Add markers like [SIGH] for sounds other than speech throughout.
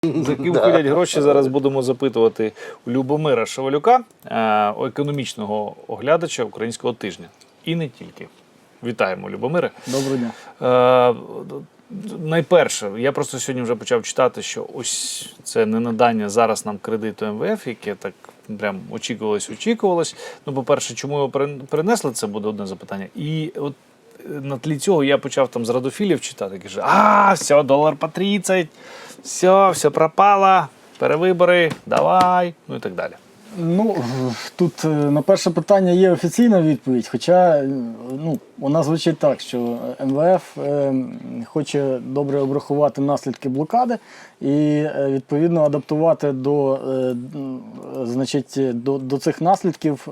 [LAUGHS] За ким ходять гроші, зараз будемо запитувати у Любомира Шевалюка, е, економічного оглядача українського тижня. І не тільки. Вітаємо, Любомире. Доброго дня. Е, найперше, я просто сьогодні вже почав читати, що ось це не надання зараз нам кредиту МВФ, яке так прям очікувалось, очікувалось. Ну, по-перше, чому його перенесли, це буде одне запитання. І от на тлі цього я почав там з радофілів читати, каже, а, все, долар по 30, все, все пропало, перевибори, давай, ну і так далі. Ну тут е, на перше питання є офіційна відповідь, хоча ну, вона звучить так, що МВФ е, хоче добре обрахувати наслідки блокади і е, відповідно адаптувати до, значить, до, до цих наслідків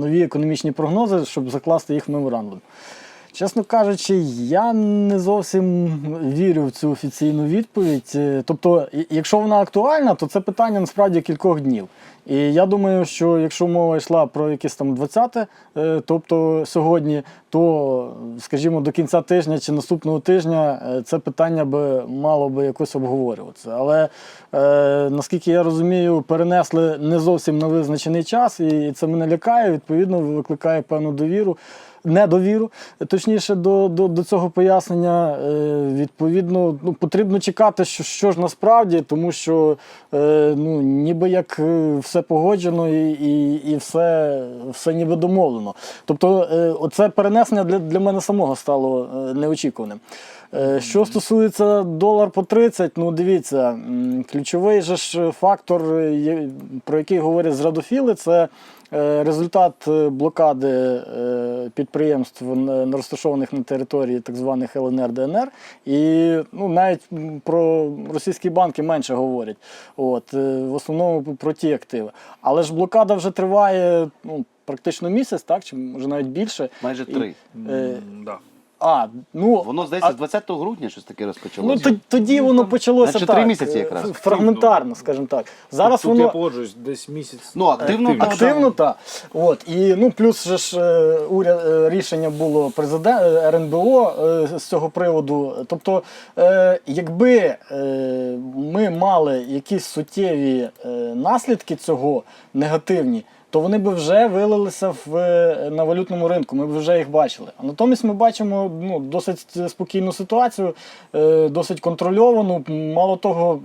нові економічні прогнози, щоб закласти їх в меморандум. Чесно кажучи, я не зовсім вірю в цю офіційну відповідь. Е, Тобто, якщо вона актуальна, то це питання насправді кількох днів. І я думаю, що якщо мова йшла про якесь там 20-те, е, тобто сьогодні, то, скажімо, до кінця тижня чи наступного тижня е, це питання би мало би якось обговорюватися. Але наскільки я розумію, перенесли не зовсім на визначений час, і це мене лякає, відповідно, викликає певну довіру недовіру, точніше, до, до, до цього пояснення. Е, відповідно, ну, потрібно чекати, що, що ж насправді, тому що е, ну, ніби як е, все погоджено і, і, і все, все ніби домовлено. Тобто, е, оце перенесення для, для мене самого стало е, неочікуваним. Е, Що стосується долар по 30, ну дивіться, ключовий же ж фактор, про який говорять зрадофіли, це результат е, блокади е, підприємств, розташованих на території так званих ЛНР ДНР. І ну, навіть про російські банки менше говорять. От, е, в основному про ті активи. Але ж блокада вже триває ну, практично місяць, так, чи може навіть більше. Майже І- три. Е, М, да. А, ну, Воно здається, а- з 20 грудня щось таке Ну, розпочалося. то- тоді воно почалося Наче так. три місяці якраз. Фрагментарно, скажімо так. Зараз Тут я воно погоджуюсь, десь місяць. Ну, активно Активно. так активно, так. От. І ну, плюс же ж е, уряд, е, рішення було президент е, РНБО е, з цього приводу. Тобто, е, якби е, ми мали якісь суттєві е, наслідки цього негативні. То вони б вже вилилися в, е, на валютному ринку, ми б вже їх бачили. А натомість ми бачимо ну, досить спокійну ситуацію, е, досить контрольовану. Мало того,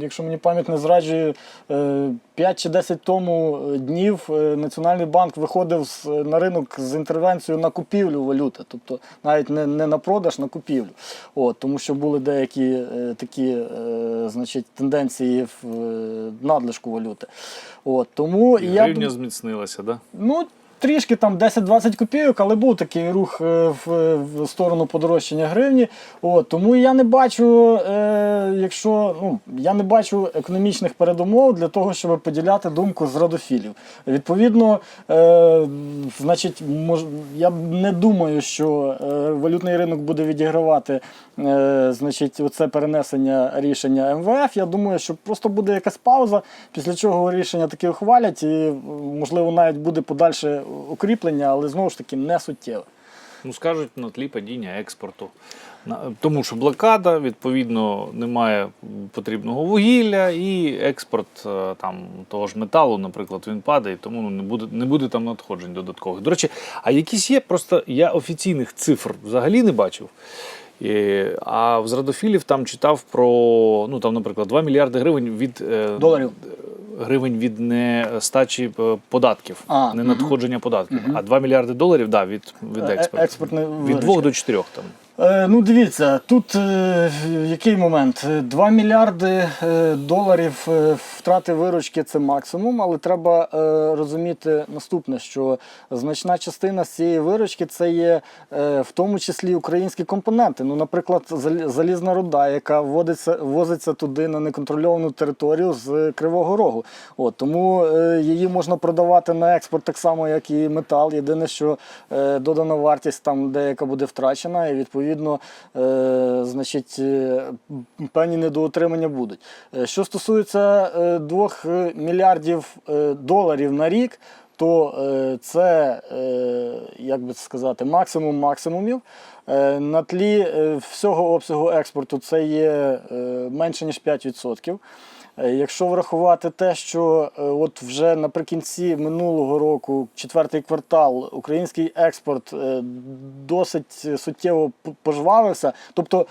якщо мені пам'ять не зраджує, е, 5 чи 10 тому е, днів е, Національний банк виходив на ринок з інтервенцією на купівлю валюти, тобто навіть не, не на продаж, на купівлю. От, тому що були деякі е, такі е, значить, тенденції в е, надлишку валюти. От, тому І я зміцнилася, так? да? Ну, трішки там 10-20 копійок, але був такий рух е, в, сторону подорожчання гривні. От, тому я не бачу, е, якщо ну, я не бачу економічних передумов для того, щоб поділяти думку з радофілів. Відповідно, е, значить, мож, я не думаю, що е, валютний ринок буде відігравати е, значить, оце перенесення рішення МВФ. Я думаю, що просто буде якась пауза, після чого рішення таки ухвалять, і можливо навіть буде подальше укріплення, але знову ж таки не суттєве. Ну, скажуть на тлі падіння експорту. Тому що блокада, відповідно, немає потрібного вугілля, і експорт е, там того ж металу, наприклад, він падає, тому ну, не буде, не буде там надходжень додаткових. До речі, а якісь є, просто я офіційних цифр взагалі не бачив. І, а в Зрадофілів там читав про, ну там, наприклад, 2 мільярди гривень від е, Доларів. Гривень від нестачі е, податків, А, не надходження надходження податків. А 2 мільярди доларів да, від, від Е, експорту. експортне Від виручка. 2 до 4 там. Е, ну, дивіться, тут е, який момент? Е, 2 мільярди е, доларів е, втрати виручки це максимум, але треба розуміти наступне, що значна частина з цієї виручки це є в тому числі українські компоненти. Ну, наприклад, залізна руда, яка вводиться, возиться туди на неконтрольовану територію з Кривого Рогу. От, тому її можна продавати на експорт так само, як і метал. Єдине, що додана вартість там деяка буде втрачена, і відповідно, е, значить, е, певні недоотримання будуть. Е, Що стосується е, 2 мільярдів доларів на рік, то це, як би сказати, максимум максимумів. Е, На тлі е, всього обсягу експорту це є е, менше ніж 5%. Е, Якщо врахувати те, що от вже наприкінці минулого року, четвертий квартал, український експорт досить суттєво пожвавився, тобто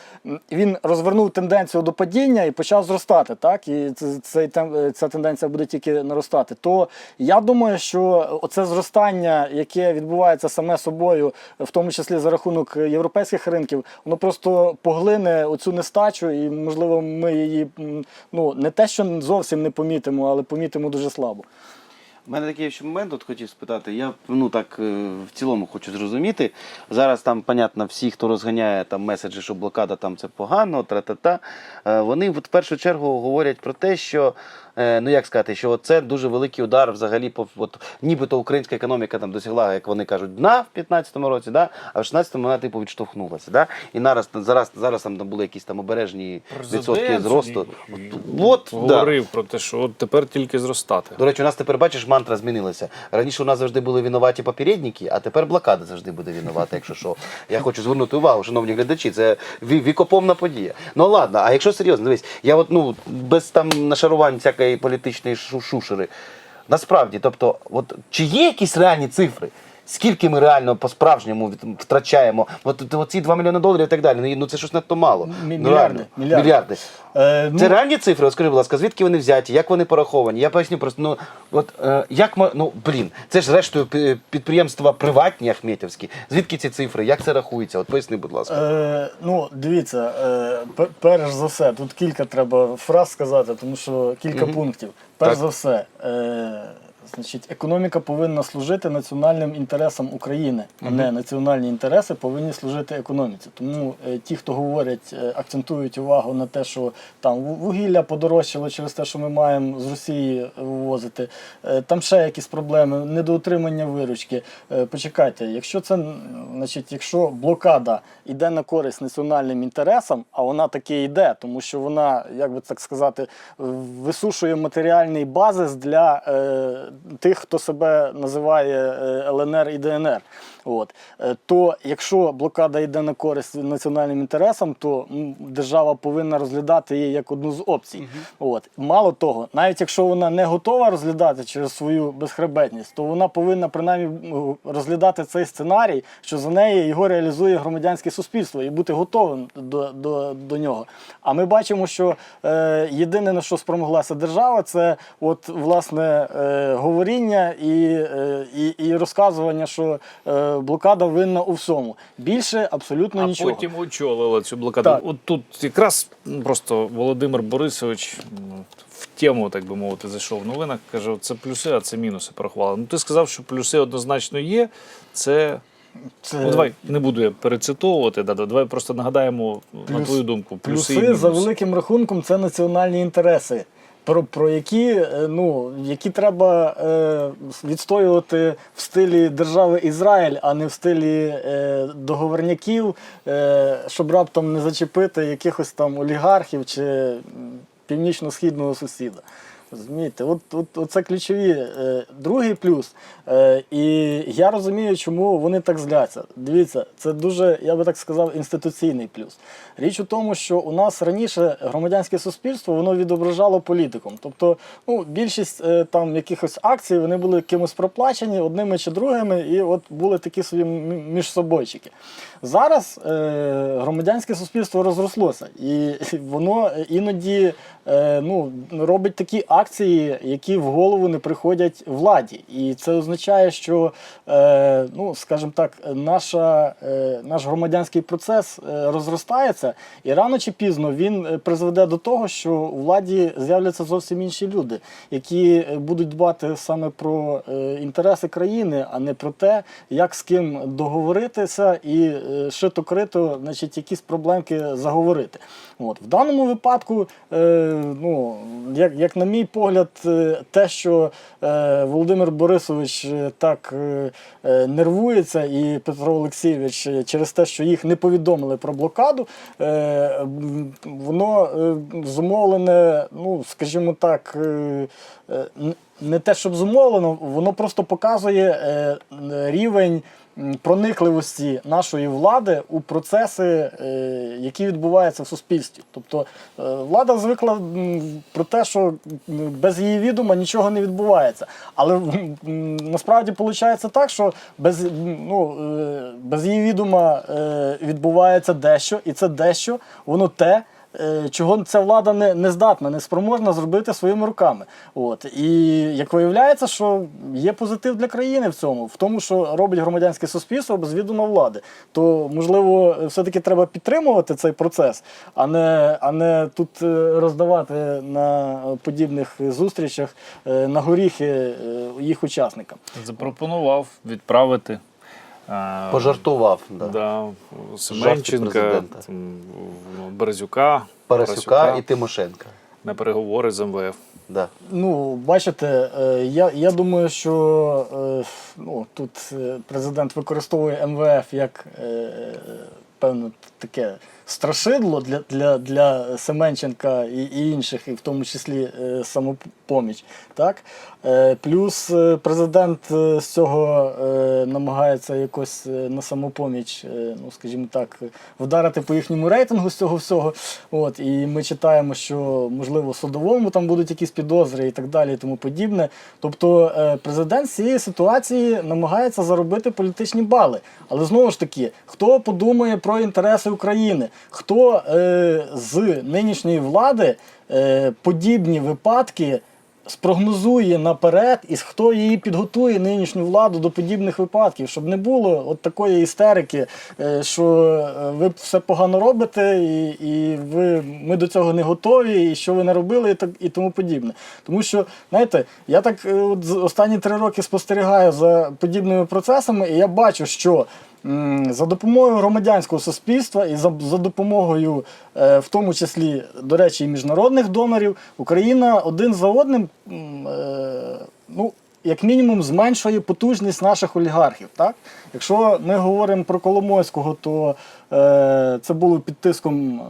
він розвернув тенденцію до падіння і почав зростати, так і цей ця тенденція буде тільки наростати. То я думаю, що оце зростання, яке відбувається саме собою, в тому числі за рахунок європейських ринків, воно просто поглине оцю нестачу, і можливо ми її ну не те, що зовсім не помітимо, але помітимо дуже слабо. У мене такий ще момент от хотів спитати. Я ну так е, в цілому хочу зрозуміти. Зараз там, понятно, всі, хто розганяє там меседжі, що блокада там це погано, тра-та-та. е, Вони в першу чергу говорять про те, що ну як сказати, що це дуже великий удар взагалі по от, нібито українська економіка там досягла, як вони кажуть, дна в 15-му році, да? а в 16-му вона типу відштовхнулася. Да? І зараз, зараз, зараз там були якісь там обережні відсотки зросту. От, да. говорив про те, що от тепер тільки зростати. До речі, у нас тепер бачиш, мантра змінилася. Раніше у нас завжди були винуваті попередники, а тепер блокада завжди буде винувата, якщо що. Я хочу звернути увагу, шановні глядачі, це ві- вікопомна подія. Ну ладно, а якщо серйозно, дивись, я от ну без там нашарувань всякої політичної шу- шушери. Насправді, тобто, от чи є якісь реальні цифри? Скільки ми реально по-справжньому втрачаємо? От, от ці 2 мільйони доларів і так далі. Ну, Ну це щось надто мало. Ну, мільярди, реально. мільярди. мільярди. Е, ну, Це реальні цифри? Скажи, будь ласка, звідки вони взяті, як вони пораховані? Я поясню просто. Ну от е, як ми, ну блін, це ж зрештою підприємства приватні ахметівські. Звідки ці цифри? Як це рахується? От поясни, будь ласка. Е, ну, дивіться, е, перш за все, тут кілька треба фраз сказати, тому що кілька пунктів. Перш Так. за все, е, значить, економіка повинна служити національним інтересам України, а не національні інтереси повинні служити економіці. Тому е, ті, хто говорять, е, акцентують увагу на те, що там ву- вугілля подорожчало через те, що ми маємо з Росії вивозити, е, там ще якісь проблеми, недоотримання виручки. Е, Почекайте, якщо це м, значить, якщо блокада йде на користь національним інтересам, а вона таки йде, тому що вона, як би так сказати, висушує матеріальний базис для е, тих, хто себе називає е, ЛНР і ДНР. От. Е, То якщо блокада йде на користь національним інтересам, то держава повинна розглядати її як одну з опцій. От. Мало того, навіть якщо вона не готова розглядати через свою безхребетність, то вона повинна принаймні розглядати цей сценарій, що за неї його реалізує громадянське суспільство і бути готовим до, до, до нього. А ми бачимо, що е, єдине на що спромоглася держава, це от власне е, говоріння і, е, і, і розказування, що е, блокада винна у всьому. Більше абсолютно А нічого. потім очолила цю блокаду. Так. От тут якраз просто Володимир Борисович в тему, так би мовити, зайшов в новинах. Каже: це плюси, а це мінуси порахували. Ну ти сказав, що плюси однозначно є. Це Це ну, давай не буду я перецитовувати. Да, да, давай просто нагадаємо на твою думку. Плюси, Плюси, і за великим рахунком це національні інтереси. Про, про які, е, ну, які треба е, відстоювати в стилі держави Ізраїль, а не в стилі е, договорняків, е, щоб раптом не зачепити якихось там олігархів чи північно-східного сусіда. Розумієте, от, от, от це ключові. Е, другий плюс. Е, і я розумію, чому вони так зляться. Дивіться, це дуже, я би так сказав, інституційний плюс. Річ у тому, що у нас раніше громадянське суспільство воно відображало політиком. Тобто, ну, більшість е, там якихось акцій вони були кимось проплачені одними чи другими, і от були такі собі між собойчики. Зараз громадянське суспільство розрослося, і [LAUGHS] воно іноді ну, робить такі акції, які в голову не приходять владі. І це означає, що, е, ну, скажімо так, наша, е, наш громадянський процес е, розростається, і рано чи пізно він е, призведе до того, що у владі з'являться зовсім інші люди, які е, будуть дбати саме про інтереси країни, а не про те, як з ким договоритися і е, шито-крито, значить, якісь проблемки заговорити. От. В даному випадку, е, ну, як, як на мій погляд, е, те, що е, Володимир Борисович е, так нервується, і Петро Олексійович через те, що їх не повідомили про блокаду, воно зумовлене, ну, скажімо так, не те, щоб зумовлено, воно просто показує рівень проникливості нашої влади у процеси, е, які відбуваються в суспільстві. Тобто е, влада звикла про те, що без її відома нічого не відбувається. Але насправді виходить так, що без, ну, е, без її відома відбувається дещо, і це дещо, воно те. Е, Чого ця влада не, не здатна, не спроможна зробити своїми руками. От. І як виявляється, що є позитив для країни в цьому, в тому, що робить громадянське суспільство без відома влади. То, можливо, все-таки треба підтримувати цей процес, а не, а не тут е, роздавати на подібних зустрічах е, на горіхи їх учасникам. Запропонував відправити. Е, Пожартував. Да. Да, Семенченка, Березюка, Парасюка і Тимошенка. на переговори з МВФ. Да. Ну, бачите, е, я, я думаю, що е, ну, тут президент використовує МВФ як певну певно таке страшидло для, для, для Семенченка і, і інших, і в тому числі е, самопоміч. Так? Е, плюс е, президент е, з цього е, намагається якось е, на самопоміч, е, ну скажімо так, вдарити по їхньому рейтингу з цього всього. От, і ми читаємо, що можливо судовому там будуть якісь підозри і так далі, і тому подібне. Тобто е, президент з цієї ситуації намагається заробити політичні бали. Але знову ж таки, хто подумає про інтереси України, хто е, з нинішньої влади е, подібні випадки спрогнозує наперед, і хто її підготує нинішню владу до подібних випадків, щоб не було от такої істерики, е, що е, ви все погано робите, і, і ви, ми до цього не готові, і що ви не робили, і, так, і тому подібне. Тому що, знаєте, я так е, от останні три роки спостерігаю за подібними процесами, і я бачу, що за допомогою громадянського суспільства і за, за допомогою, е, в тому числі, до речі, і міжнародних донорів, Україна один за одним, е, ну, як мінімум, зменшує потужність наших олігархів. Так? Якщо ми говоримо про Коломойського, то е, це було під тиском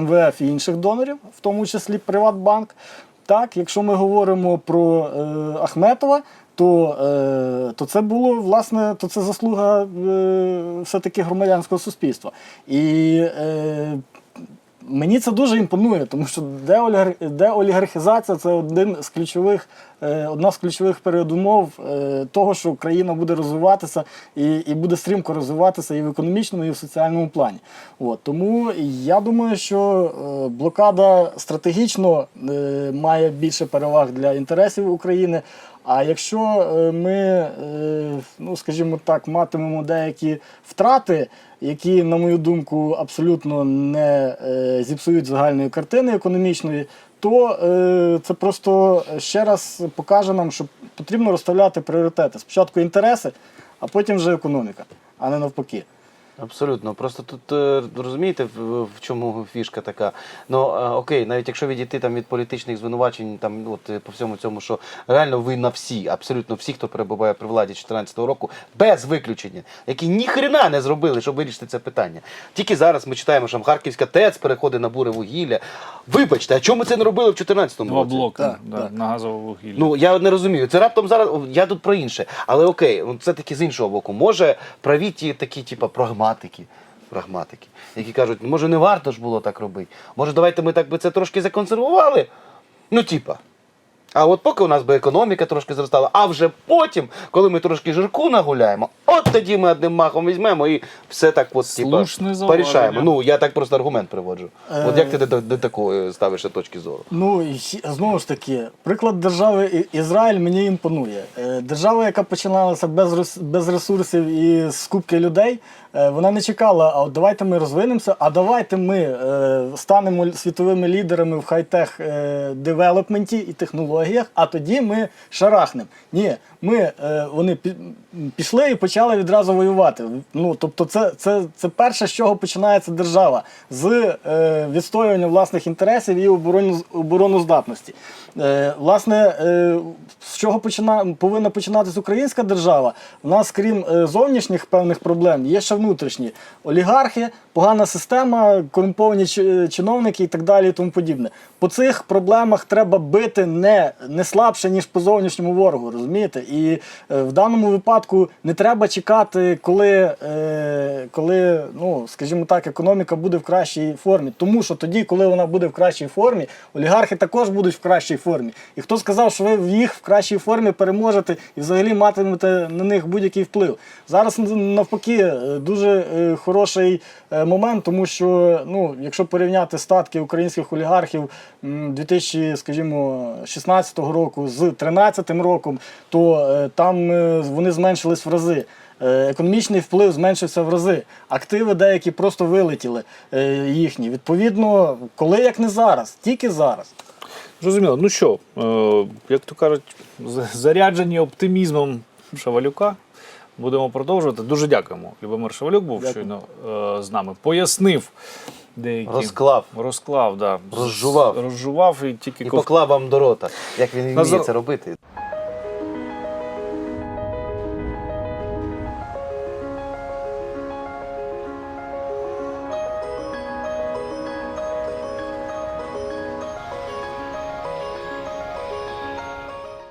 МВФ і інших донорів, в тому числі Приватбанк. Так, якщо ми говоримо про е, Ахметова, то, е, то це було власне, то це заслуга е, все-таки громадянського суспільства. І е, Мені це дуже імпонує, тому що деолігар... деолігархізація це один з ключових, е, одна з ключових передумов е, того, що країна буде розвиватися і, і буде стрімко розвиватися і в економічному, і в соціальному плані. От, тому я думаю, що е, блокада стратегічно е, має більше переваг для інтересів України. А якщо е, ми, е, ну скажімо так, матимемо деякі втрати, які, на мою думку, абсолютно не е, зіпсують загальної картини економічної, то це просто ще раз покаже нам, що потрібно розставляти пріоритети. Спочатку інтереси, а потім вже економіка, а не навпаки. Абсолютно. Просто тут е, розумієте, в, чому фішка така. Ну е, окей, навіть якщо відійти там від політичних звинувачень, там от е, по всьому цьому, що реально ви на всі, абсолютно всі, хто перебуває при владі 2014 року, без виключення, які ніхрена не зробили, щоб вирішити це питання. Тільки зараз ми читаємо, що Харківська ТЕЦ переходить на буре вугілля. Вибачте, а чому ми це не робили в 2014 році? Два блоки Так, да, так. на газове вугілля. Ну я не розумію. Це раптом зараз. Я тут про інше. Але окей, ну, це таки з іншого боку. Може праві ті такі, типу, прагматики. Прагматики, які кажуть, може не варто ж було так робити. Може, давайте ми так би це трошки законсервували. Ну, типа. А от поки у нас би економіка трошки зростала, а вже потім, коли ми трошки жирку нагуляємо, от тоді ми одним махом візьмемо і все так от, типа, порішаємо. Ну, я так просто аргумент приводжу. От Е. як ти до, до, такої ставиш точки зору? Ну і знову ж таки, приклад держави Ізраїль мені імпонує. Е, Держава, яка починалася без без ресурсів і з кубки людей, е, вона не чекала, а от давайте ми розвинемося, а давайте ми е, станемо світовими лідерами в хай-тех девелопменті і технологіях, а тоді ми шарахнемо. Ні, ми е, вони пішли і почали відразу воювати. Ну тобто, це, це, це перше, з чого починається держава з е, відстоювання власних інтересів і обороноздатності. Е, власне, з чого почина, повинна починатися українська держава? У нас, крім зовнішніх певних проблем, є ще внутрішні олігархи, погана система, корумповані чиновники і так далі, і тому подібне. По цих проблемах треба бити не не слабше, ніж по зовнішньому ворогу, розумієте? І е, в даному випадку не треба чекати, коли, е, коли ну, скажімо так, економіка буде в кращій формі. Тому що тоді, коли вона буде в кращій формі, олігархи також будуть в кращій формі. І хто сказав, що ви в їх в кращій формі переможете і взагалі матимете на них будь-який вплив. Зараз навпаки е, дуже хороший момент, тому що ну, якщо порівняти статки українських олігархів м, 2000, скажімо, 16 року з 13 роком, то е, там е, вони зменшились в рази. Е, Економічний вплив зменшився в рази. Активи деякі просто вилетіли їхні. Відповідно, коли як не зараз, тільки зараз. Зрозуміло. Ну що, як то кажуть, заряджені оптимізмом Шавалюка. Будемо продовжувати. Дуже дякуємо. Любомир Шавалюк був Дякую. щойно е, з нами. Пояснив деякі. Розклав. Розклав, да. Розжував. Розжував і тільки І ков- поклав вам до рота, як він Назар- вміє це робити.